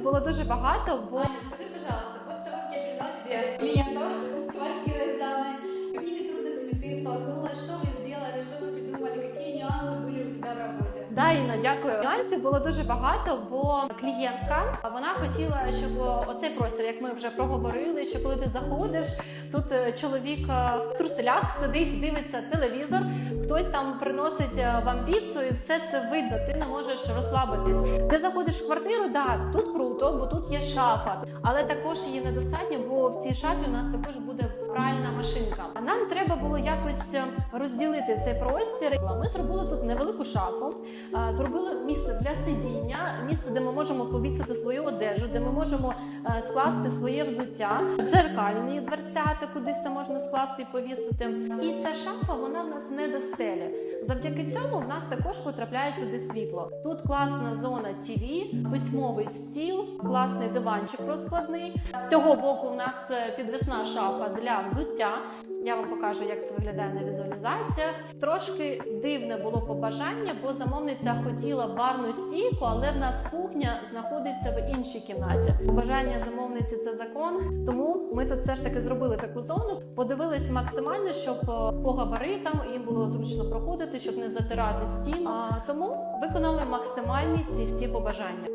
було дуже багато, бо Аня, скажи, пожалуйста, после того, как я привела тебе клиентов с квартиры сданной, какими трудностями ты столкнулась, Да, Інна, дякую. Нюансів було дуже багато, бо клієнтка вона хотіла, щоб оцей простір, як ми вже проговорили, що коли ти заходиш, тут е, чоловік е, в труселях сидить, дивиться телевізор, хтось там приносить е, вам піцу, і все це видно. Ти не можеш розслабитись. Ти заходиш в квартиру, да, тут круто, бо тут є шафа, але також її недостатньо, бо в цій шафі у нас також буде пральна машинка. Нам треба було якось розділити цей простір. Ми зробили тут невелику шафу. Зробили місце для сидіння, місце, де ми можемо повісити свою одежу, де ми можемо е, скласти своє взуття, дзеркальні дверцята, куди все можна скласти і повісити. І ця шафа вона в нас не до стелі. Завдяки цьому в нас також потрапляє сюди світло. Тут класна зона TV, письмовий стіл, класний диванчик розкладний. З цього боку в нас е, підвісна шафа для взуття. Я вам покажу, як це виглядає на візуалізаціях. Трошки дивне було побажання, бо замовниця хотіла барну стійку, але в нас кухня знаходиться в іншій кімнаті. Побажання замовниці це закон. Тому ми тут все ж таки зробили таку зону. Подивились максимально, щоб е, по габаритам їм було зручно проходити, щоб не затирати стіну. А, тому виконали максимальні ці всі побажання.